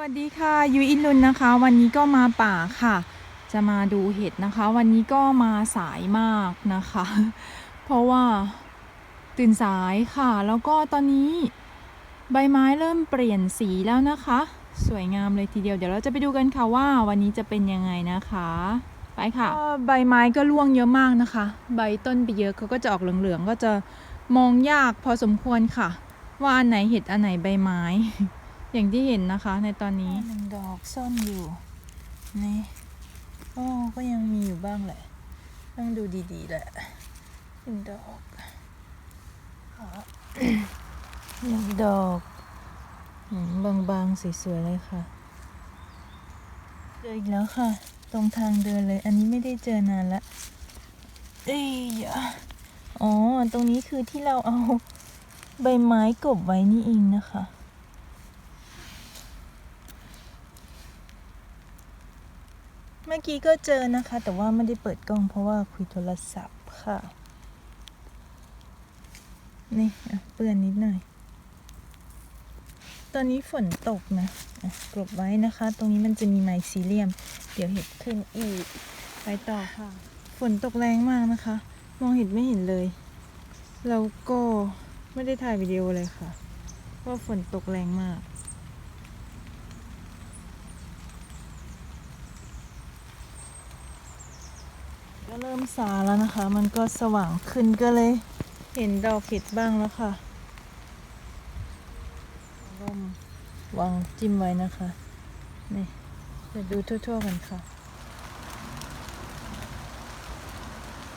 วัสดีค่ะยุยอินลุนนะคะ วันนี้ก็มาป่าค่ะ จะมาดูเห็ดนะคะ วันนี้ก็มาสายมากนะคะ เพราะว่าตื่นสายค่ะ แล้วก็ตอนนี้ใบไม้เริ่มเปลี่ยนสีแล้วนะคะ สวยงามเลยทีเดียวเดี๋ยวเราจะไปดูกันค่ะว่าวันนี้จะเป็นยังไงนะคะ ไปค่ะใบไม้ก็ร่วงเยอะมากนะคะ ใบต้นไปเยอะเขาก็จะออกเหลืองๆก็จะมองยากพอสมควรค่ะ ว่าอันไหนเห็ดอันไหนใบไม้ อย่างที่เห็นนะคะในตอนนี้หนึ่งดอกซ่อนอยู่ นี่โอ้ก็ยังมีอยู่บ้างแหละ ต้องดูดีๆแหละหนึ่งดอกหนึ่งดอกบางๆสวยๆเลยค่ะเจออีกแล้วค่ะ ตรงทางเดินเลย อันนี้ไม่ได้เจอนานละเอ้ยอ๋อ ตรงนี้คือที่เราเอาใบไม้กบไว้นี่เองนะคะ เมื่อกี้ก็เจอนะคะ แต่ว่าไม่ได้เปิดกล้องเพราะว่าคุยโทรศัพท์ค่ะ นี่เปื้อนนิดหน่อย ตอนนี้ฝนตกนะกลบไว้นะคะ ตรงนี้มันจะมีไมซีเลียม เดี๋ยวเห็ดขึ้นอีก ไปต่อค่ะ ฝนตกแรงมากนะคะ มองเห็ดไม่เห็นเลย แล้วก็ไม่ได้ถ่ายวิดีโอเลยค่ะ เพราะฝนตกแรงมาก ก็เริ่มสาแล้วนะคะ มันก็สว่างขึ้นก็เลย เห็นดอกเห็ดบ้างแล้วค่ะร่มวางจิ้มไว้นะคะ นี่จะดูทั่วๆกันค่ะ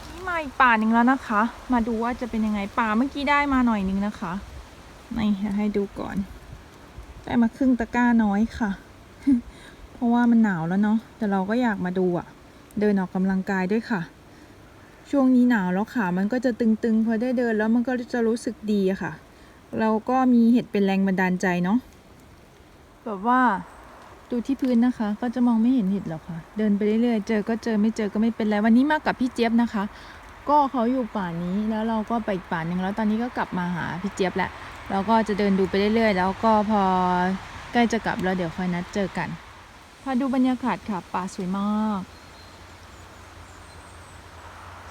นี่มาอีกป่าหนึ่งแล้วนะคะ มาดูว่าจะเป็นยังไงป่าเมื่อกี้ได้มาหน่อยนึงนะคะนี่ให้ดูก่อน ได้มาครึ่งตะกร้าน้อยค่ะ เพราะว่ามันหนาวแล้วเนาะแต่เราก็อยากมาดูอะ เดินออกกำลังกายด้วยค่ะ ช่วงนี้หนาวแล้วขามันก็จะตึงๆ พอได้เดินแล้วมันก็จะรู้สึกดีอะค่ะ เราก็มีเห็ดเป็นแรงบันดาลใจเนาะแบบว่าดูที่พื้นนะคะ ก็จะมองไม่เห็นเห็ดหรอกค่ะ เดินไปเรื่อยๆเจอก็เจอไม่เจอก็ไม่เป็นไรวันนี้มากับพี่เจี๊ยบนะคะ ก็เขาอยู่ป่านี้แล้วเราก็ไปอีกป่าหนึ่งแล้วตอนนี้ก็กลับมาหาพี่เจี๊ยบแหละเราก็จะเดินดูไปเรื่อยๆ แล้วก็พอใกล้จะกลับแล้วเดี๋ยวค่อยนัดเจอกันพาดูบรรยากาศค่ะป่าสวยมาก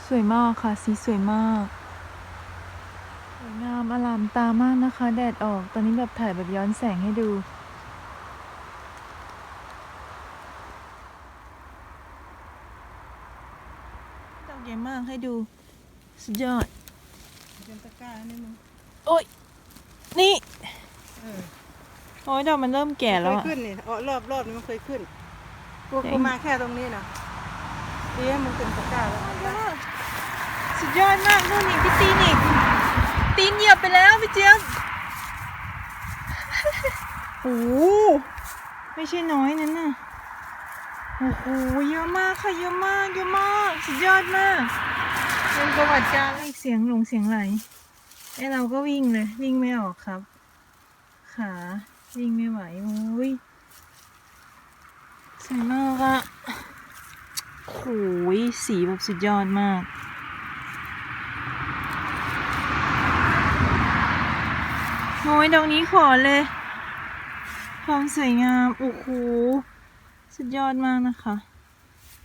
สวยมากค่ะ สีสวยมากสวยงามอลามตามากนะคะ แดดออก ตอนนี้แบบถ่ายแบบย้อนแสงให้ดูดอกใหญ่มากให้ดู สุดยอดเป็นตะกร้านี่มึงโอ้ย นี่เออโอ้ยดอกมันเริ่มแก่แล้วเคยอะ ขึ้นนี่อ๋อรอบรอบนี้มันเคยขึ้นกูเจ๋งกูมาแค่ตรงนี้นะ ดีให้มึงเป็นตะกร้าแล้วสุดยอดมากนู่นนี่พี่ตีนอีกตีนเหยียบไปแล้วพี่เจี๊ยบโอ้โหไม่ใช่น้อยนั่นน่ะโอ้โหเยอะมากค่ะเยอะมากเยอะมากสุดยอดมากเป็นประวัติการอีกเสียงหลงเสียงไหลไอเราก็วิ่งเลยวิ่งไม่ออกครับ ขาวิ่งไม่ไหวโอ้ยสวยมากอะ สีแบบสุดยอดมาก โอ้ยดอกนี้ขอเลย ความสวยงาม โอ้โห สุดยอดมากนะคะ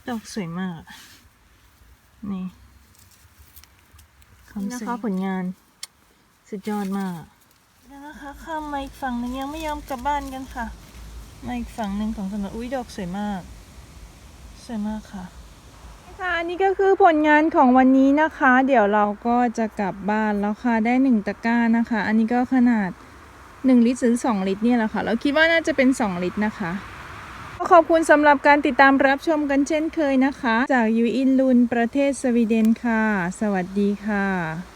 ดอกสวยมาก นี่นี่นะคะผลงาน สุดยอดมากแล้วนะคะข้ามมาอีกฝั่งหนึ่งยังไม่ยอมกลับบ้านกันค่ะมาอีกฝั่งหนึ่งของถนนอุ้ยดอกสวยมากสวยมากค่ะ ค่ะอันนี้ก็คือผลงานของวันนี้นะคะ เดี๋ยวเราก็จะกลับบ้านแล้วค่ะ ได้หนึ่งตะกร้านะคะ อันนี้ก็ขนาด 1 ลิตรหรือ2ลิตรเนี่ยแหละค่ะ เราคิดว่าน่าจะเป็น 2 ลิตรนะคะก็ขอบคุณสำหรับการติดตามรับชมกันเช่นเคยนะคะ จากยูอินลุนประเทศสวีเดนค่ะ สวัสดีค่ะ